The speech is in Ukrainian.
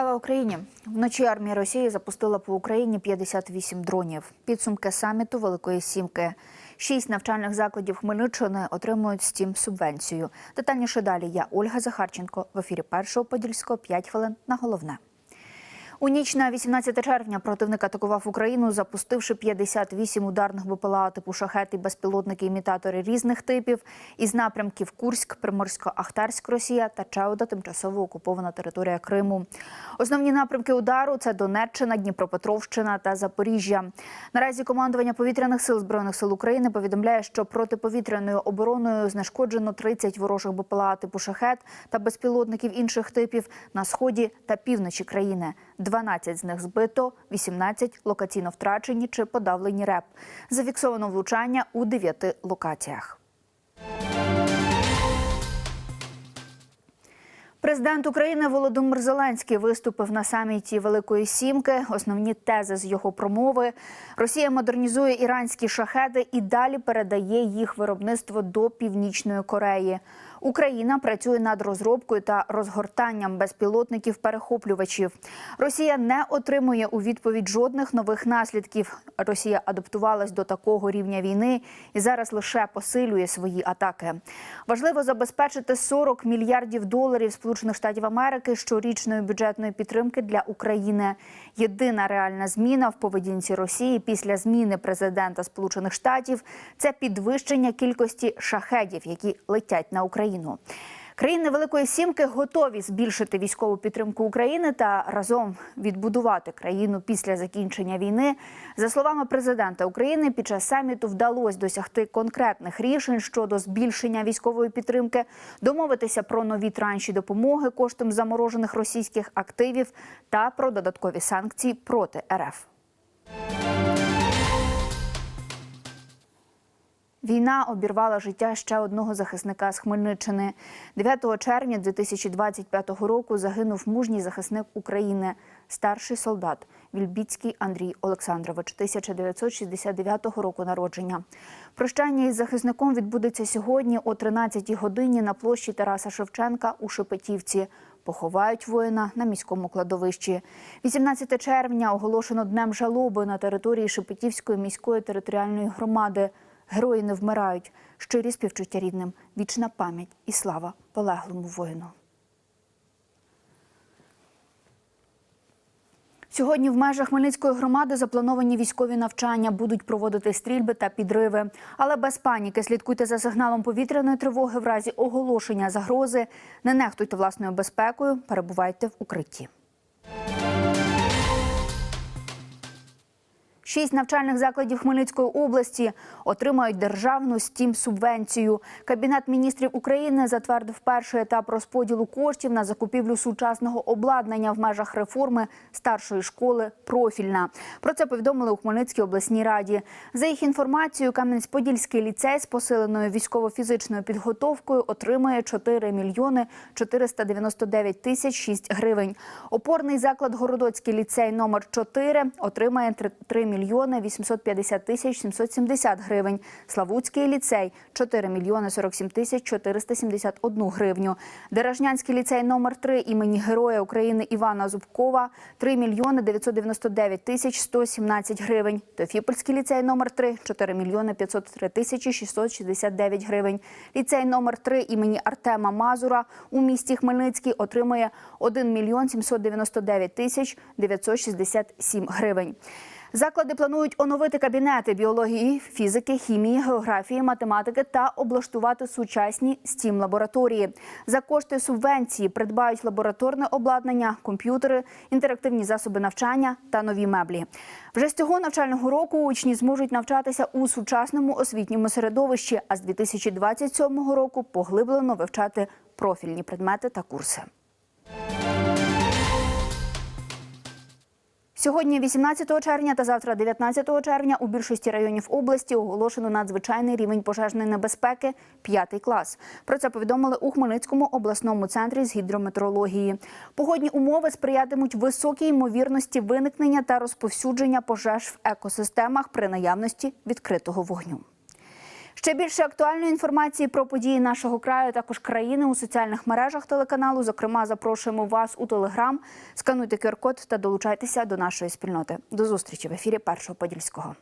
Слава Україні! Вночі армія Росії запустила по Україні 58 дронів. Підсумки саміту Великої Сімки. Шість навчальних закладів Хмельниччини отримують стім субвенцію. Детальніше далі я Ольга Захарченко в ефірі першого подільського 5 хвилин на головне. У ніч на 18 червня противник атакував Україну, запустивши 58 ударних БПЛА типу шахет і безпілотники-імітатори різних типів із напрямків Курськ, Приморсько-Ахтарськ, Росія та Чауда, тимчасово окупована територія Криму. Основні напрямки удару це Донеччина, Дніпропетровщина та Запоріжжя. Наразі командування повітряних сил збройних сил України повідомляє, що протиповітряною обороною знешкоджено 30 ворожих БПЛА типу шахет та безпілотників інших типів на сході та півночі країни. 12 з них збито, 18 локаційно втрачені чи подавлені РЕП. Зафіксовано влучання у 9 локаціях. Президент України Володимир Зеленський виступив на саміті Великої Сімки. Основні тези з його промови: Росія модернізує іранські шахеди і далі передає їх виробництво до Північної Кореї. Україна працює над розробкою та розгортанням безпілотників перехоплювачів. Росія не отримує у відповідь жодних нових наслідків. Росія адаптувалась до такого рівня війни і зараз лише посилює свої атаки. Важливо забезпечити 40 мільярдів доларів Сполучених Штатів Америки щорічної бюджетної підтримки для України. Єдина реальна зміна в поведінці Росії після зміни президента Сполучених Штатів це підвищення кількості шахедів, які летять на Україну. Країни Великої Сімки готові збільшити військову підтримку України та разом відбудувати країну після закінчення війни. За словами президента України, під час саміту вдалося досягти конкретних рішень щодо збільшення військової підтримки, домовитися про нові транші допомоги коштом заморожених російських активів та про додаткові санкції проти РФ. Війна обірвала життя ще одного захисника з Хмельниччини. 9 червня 2025 року загинув мужній захисник України, старший солдат Вільбіцький Андрій Олександрович, 1969 року народження. Прощання із захисником відбудеться сьогодні о 13 годині на площі Тараса Шевченка у Шепетівці. Поховають воїна на міському кладовищі. 18 червня оголошено днем жалоби на території Шепетівської міської територіальної громади. Герої не вмирають. Щирі співчуття рідним, вічна пам'ять і слава полеглому воїну. Сьогодні в межах Хмельницької громади заплановані військові навчання, будуть проводити стрільби та підриви. Але без паніки слідкуйте за сигналом повітряної тривоги в разі оголошення загрози. Не нехтуйте власною безпекою, перебувайте в укритті. Шість навчальних закладів Хмельницької області отримають державну стім субвенцію. Кабінет міністрів України затвердив перший етап розподілу коштів на закупівлю сучасного обладнання в межах реформи старшої школи профільна. Про це повідомили у Хмельницькій обласній раді. За їх інформацією, Кам'янець-Подільський ліцей з посиленою військово-фізичною підготовкою отримає 4 мільйони 499 тисяч 6 гривень. Опорний заклад Городоцький ліцей номер 4 отримає 3 мільйони мільйони 850 тисяч 770 гривень. Славутський ліцей – 4 мільйони 47 тисяч 471 гривню. Деражнянський ліцей номер 3 імені Героя України Івана Зубкова – 3 мільйони 999 тисяч 117 гривень. Тофіпольський ліцей номер 3 – 4 мільйони 503 тисячі 669 гривень. Ліцей номер 3 імені Артема Мазура у місті Хмельницький отримує 1 мільйон 799 тисяч 967 гривень. Заклади планують оновити кабінети біології, фізики, хімії, географії, математики та облаштувати сучасні стім лабораторії. За кошти субвенції придбають лабораторне обладнання, комп'ютери, інтерактивні засоби навчання та нові меблі. Вже з цього навчального року учні зможуть навчатися у сучасному освітньому середовищі, а з 2027 року поглиблено вивчати профільні предмети та курси. Сьогодні, 18 червня та завтра, 19 червня, у більшості районів області оголошено надзвичайний рівень пожежної небезпеки – п'ятий клас. Про це повідомили у Хмельницькому обласному центрі з гідрометрології. Погодні умови сприятимуть високій ймовірності виникнення та розповсюдження пожеж в екосистемах при наявності відкритого вогню. Ще більше актуальної інформації про події нашого краю, також країни у соціальних мережах телеканалу. Зокрема, запрошуємо вас у телеграм. Скануйте QR-код та долучайтеся до нашої спільноти. До зустрічі в ефірі Першого Подільського.